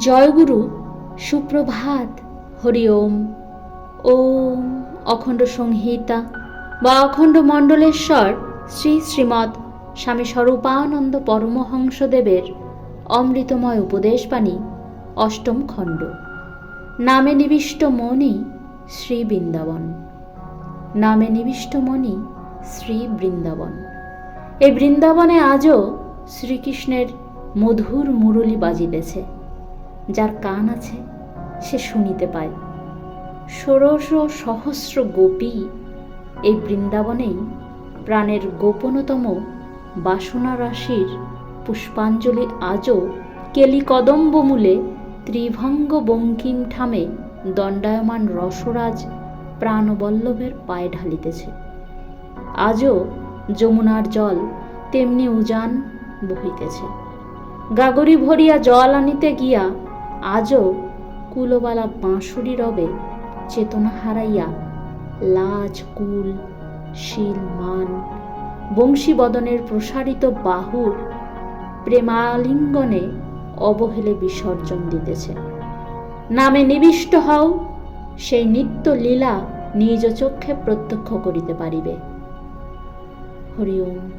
জয়গুরু, সুপ্রভাত, হরি ওম। ওম অখণ্ড সংহিতা বা অখণ্ড মণ্ডলেশ্বর শ্রী শ্রীমৎ স্বামী স্বরূপানন্দ পরমহংসদেবের অমৃতময় উপদেশবাণী, অষ্টম খণ্ড। নামে নিবিষ্ট মনি শ্রী বৃন্দাবন। নামে নিবিষ্ট মনি শ্রী বৃন্দাবন। এই বৃন্দাবনে আজও শ্রীকৃষ্ণের মধুর মুরলি বাজিতেছে। যার কান আছে, সে শুনিতে পায়। ষোড়শ সহস্র গোপী এই বৃন্দাবনেই প্রাণের গোপনতম বাসনা রাশির পুষ্পাঞ্জলি আজও কেলিকদম্বমূলে ত্রিভঙ্গ বঙ্কিম ঠামে দণ্ডায়মান রসরাজ প্রাণবল্লভের পায়ে ঢালিতেছে। আজও যমুনার জল তেমনি উজান বহিতেছে। গাগরি ভরিয়া জল আনিতে গিয়া আজও কুলবালা বাঁশুরি রবে চেতনা হারাইয়া লাজ, কুল, শিল, মান, বংশীবদনের প্রসারিত বাহুর প্রেমালিঙ্গনে অবহেলে বিসর্জন দিতেছে। নামে নিবিষ্ট হও, সেই নিত্য লীলা নিজ চক্ষে প্রত্যক্ষ করিতে পারিবে। হরি ওম।